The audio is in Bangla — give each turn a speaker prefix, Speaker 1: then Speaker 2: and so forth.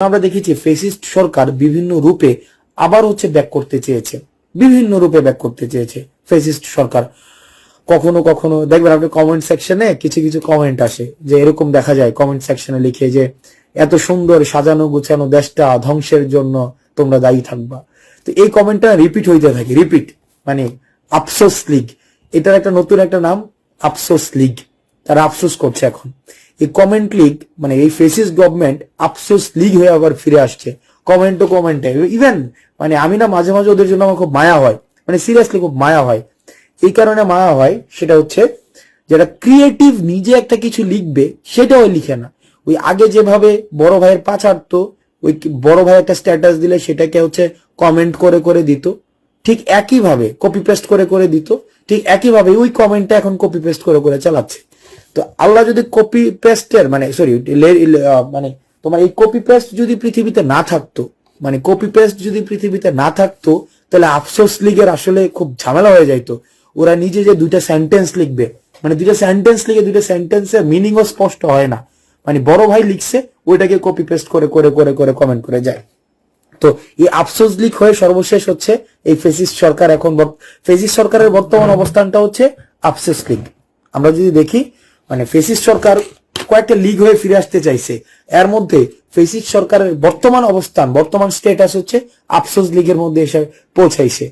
Speaker 1: আমরা দেখেছি ফেসিস্ট সরকার বিভিন্ন রূপে আবার হচ্ছে ব্যাক করতে চেয়েছে। বিভিন্ন রূপে ব্যাক করতে চেয়েছে ফেসিস্ট সরকার। কখনো কখনো, দেখবেন আপনি কমেন্ট সেকশনে কিছু কিছু কমেন্ট আসে, যে এরকম দেখা যায় কমেন্ট সেকশনে লিখে যে, এত সুন্দর সাজানো গুছানো দেশটা ধ্বংসের জন্য তোমরা দায়ী থাকবা। তো এই কমেন্টটা রিপিট হইতে থাকে রিপিট মানে আফসোস লিগ। এটার একটা নতুন একটা নাম, আফসোস লিগ। তারা আফসোস করছে এখন। এই কমেন্ট লিগ মানে এই ফেসিস গভর্নমেন্ট আফসোস লিগ হয়ে আবার ফিরে আসছে। কমেন্ট ও কমেন্টে ইভেন মানে আমি না মাঝে মাঝে ওদের জন্য আমার খুব মায়া হয়। মানে সিরিয়াসলি খুব মায়া হয়। এই কারণে মায়া হয়, সেটা হচ্ছে যেটা ক্রিয়েটিভ নিজে একটা কিছু লিখবে সেটাও লিখে না। ওই আগে যেভাবে বড় ভাইয়ের পা ছাড়তো, ওই বড় ভাই একটা স্ট্যাটাস দিলে সেটাকে হচ্ছে কমেন্ট করে করে দিত। ঠিক একইভাবে কপি পেস্ট করে করে দিত। ঠিক একইভাবে ওই কমেন্টটা এখন কপি পেস্ট করে করে চালাচ্ছে। তো আল্লাহ যদি কপি পেস্টের মানে সরি মানে তোমার এই কপি পেস্ট যদি পৃথিবীতে না থাকতো মানে কপি পেস্ট যদি পৃথিবীতে না থাকতো, তাহলে আফসোস লিগের আসলে খুব ঝামেলা হয়ে যাইতো। ওরা নিজে যে দুইটা সেন্টেন্স লিখবে মানে দুইটা সেন্টেন্স লিখে দুইটা সেন্টেন্সের মিনিংও স্পষ্ট হয় না। মানে বড় ভাই লিখছে, ওইটাকে কপি পেস্ট করে করে করে করে কমেন্ট করে যায়। তো, এই আফসোস লিক হয়ে সর্বশেষ হচ্ছে এই ফেসিস সরকার এখন ফেসিস সরকারের বর্তমান অবস্থানটা হচ্ছে আফসোস লিগ। আমরা যদি দেখি মানে ফেসিস সরকার কয়েকটা লিগ হয়ে ফিরে আসতে চাইছে। এর মধ্যে ফেসিস সরকারের বর্তমান অবস্থান, বর্তমান স্টেটাস হচ্ছে আফসোস লিগের মধ্যে এসে পৌঁছাইছে।